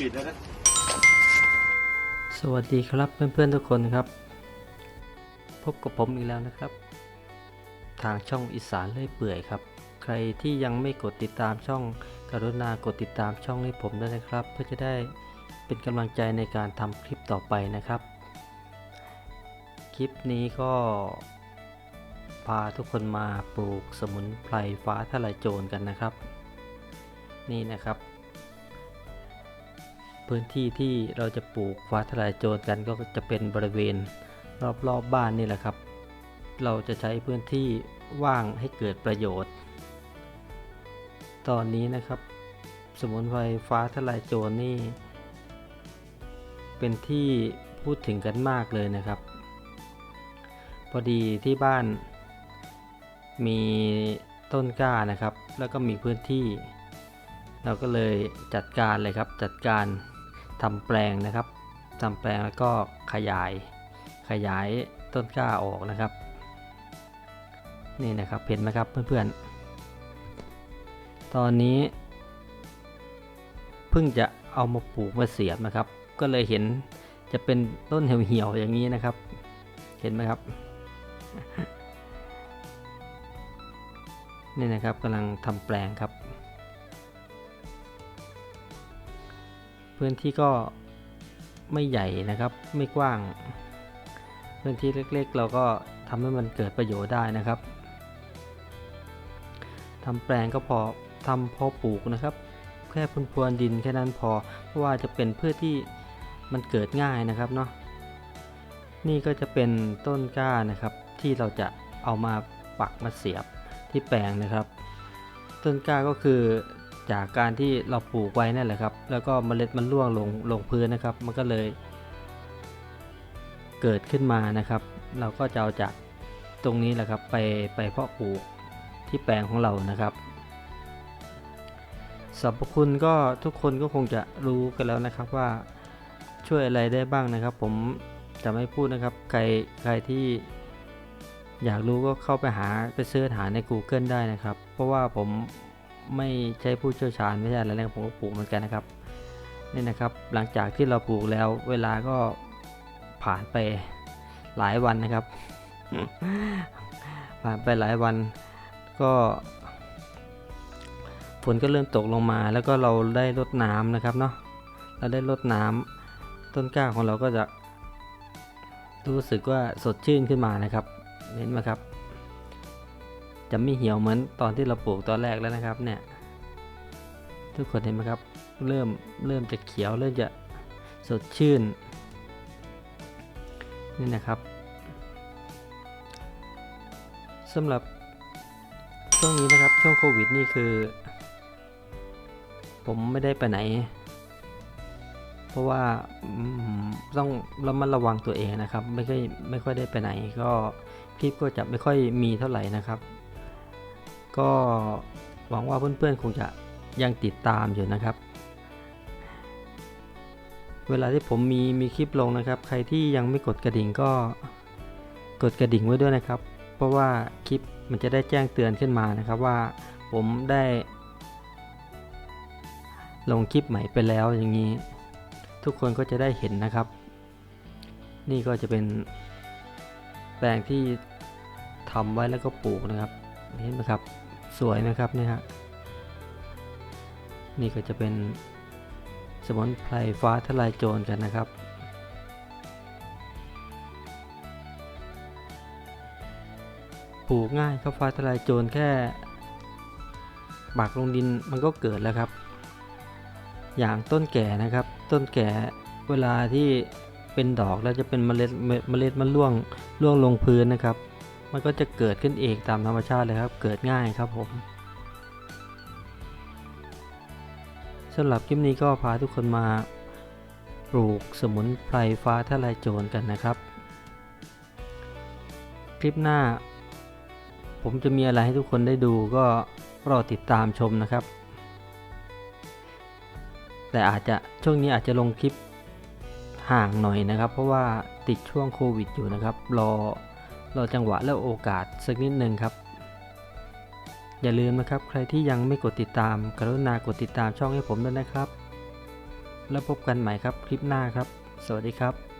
ปิดแล้วนะสวัสดีครับเพื่อนๆทุกคนครับ พบกับผมอีกแล้วนะครับ ทางช่องอีสานเล่ยเปื่อยครับ ใครที่ยังไม่กดติดตามช่องกรุณากดติดตามช่องให้ผมด้วยนะครับ เพื่อจะได้เป็นกำลังใจในการทำคลิปต่อไปนะครับ คลิปนี้ก็ พาทุกคนมาปลูกสมุนไพรฟ้าทลายโจรกันนะครับ นี่นะครับ พื้นที่ที่เราจะปลูกฟ้าทลายโจรกันก็จะเป็นบริเวณรอบๆบบ้านนี่แหละครับ เราจะใช้พื้นที่ว่างให้เกิดประโยชน์ ตอนนี้นะครับ สมุนไพรฟ้าทลายโจรนี่ เป็นที่พูดถึงกันมากเลยนะครับ พอดีที่บ้านมีต้นกล้านะครับ แล้วก็มีพื้นที่ เราก็เลยจัดการเลยครับจัดการ ทำแปลงนะครับทำแปลงแล้วก็ขยายขยายต้นกล้าออกนะครับ นี่นะครับเห็นไหมครับเพื่อนๆ ตอนนี้ เพิ่งจะเอามาปลูกมาเสียบนะครับ ก็เลยเห็นจะเป็นต้นเหี่ยวๆอย่างนี้นะครับ เห็นไหมครับ นี่นะครับกำลังทำแปลงครับ พื้นที่ก็ไม่ใหญ่นะครับ ไม่กว้าง พื้นที่เล็กๆ เราก็ทำให้มันเกิดประโยชน์ได้นะครับทำแปลงก็พอทำพอปลูกนะครับ แค่พรวนพรวนดินแค่นั้นพอ เพราะว่าจะเป็นพืชที่มันเกิดง่ายนะครับเนาะ นี่ก็จะเป็นต้นกล้านะครับ ที่เราจะเอามาปักมาเสียบที่แปลงนะครับ ต้นกล้าก็คือ จากการที่เราปลูกไว้นั่นแหละครับ แล้วก็เมล็ดมันร่วงลงลงพื้นนะครับ มันก็เลย เกิดขึ้นมานะครับ เราก็จะเอาจากตรงนี้แหละครับ ไปไปเพาะปลูกที่แปลงของเรานะครับสรรพคุณก็ทุกคนก็คงจะรู้กันแล้วนะครับว่าช่วยอะไรได้บ้างนะครับ ผมจะไม่พูดนะครับ ใครใครที่อยากรู้ก็เข้าไปหาไปเสิร์ชหาใน Google ได้นะครับ เพราะว่าผม ไม่ใช่ผู้เชี่ยวชาญไม่ใช่อะไรแล้วผมก็ปลูกเหมือนกันนะครับนี่นะครับหลังจากที่เราปลูกแล้วเวลาก็ผ่านไปหลายวันนะครับ ผ่านไปหลายวันก็ฝนก็เริ่มตกลงมาแล้วก็เราได้รดน้ำนะครับเนาะเราได้รดน้ำต้นกล้าของเราก็จะรู้สึกว่าสดชื่นขึ้นมานะครับเห็นไหมครับ จะไม่เหี่ยวเหมือนตอนที่เราปลูกตอนแรกแล้วนะครับเนี่ย ทุกคนเห็นไหมครับ เริ่มเริ่มจะเขียวเริ่มจะสดชื่น นี่นะครับสำหรับช่วงนี้นะครับช่วงโควิดนี่คือ ผมไม่ได้ไปไหน เพราะว่าต้องระมัดระวังตัวเองนะครับ ไม่ค่อยไม่ค่อยได้ไปไหน ก็คลิปก็จะไม่ค่อยมีเท่าไหร่นะครับ ก็หวังว่าเพื่อนๆคงจะยังติดตามอยู่นะครับ เวลาที่ผมมีมีคลิปลงนะครับ ใครที่ยังไม่กดกระดิ่งก็กดกระดิ่งไว้ด้วยนะครับ เพราะว่าคลิปมันจะได้แจ้งเตือนขึ้นมานะครับว่าผมได้ ลงคลิปใหม่ไปแล้วอย่างนี้ ทุกคนก็จะได้เห็นนะครับ นี่ก็จะเป็นแปลงที่ทำไว้แล้วก็ปลูกนะครับเห็นไหมครับ สวยนะครับเนี่ยฮะนี่ก็จะเป็นสมุนไพรฟ้าทลายโจรกันนะครับ ปลูกง่ายครับฟ้าทลายโจรแค่ปักลงดินมันก็เกิดแล้วครับ อย่างต้นแก่นะครับ ต้นแก่เวลาที่เป็นดอกแล้วจะเป็นเมล็ดเมเมล็ดมันร่วงร่วงลงพื้นนะครับ มันก็จะเกิดขึ้นเองตามธรรมชาติเลยครับ เกิดง่ายครับผมสำหรับคลิปนี้ก็พาทุกคนมาปลูกสมุนไพรฟ้าทะลายโจรกันนะครับ คลิปหน้า ผมจะมีอะไรให้ทุกคนได้ดูก็รอติดตามชมนะครับ แต่อาจจะช่วงนี้อาจจะลงคลิปห่างหน่อยนะครับ เพราะว่าติดช่วงโควิดอยู่นะครับ รอ รอจังหวะและโอกาสสักนิดหนึ่งครับ อย่าลืมนะครับ ใครที่ยังไม่กดติดตาม กรุณากดติดตามช่องให้ผมด้วยนะครับ แล้วพบกันใหม่ครับคลิปหน้าครับ สวัสดีครับ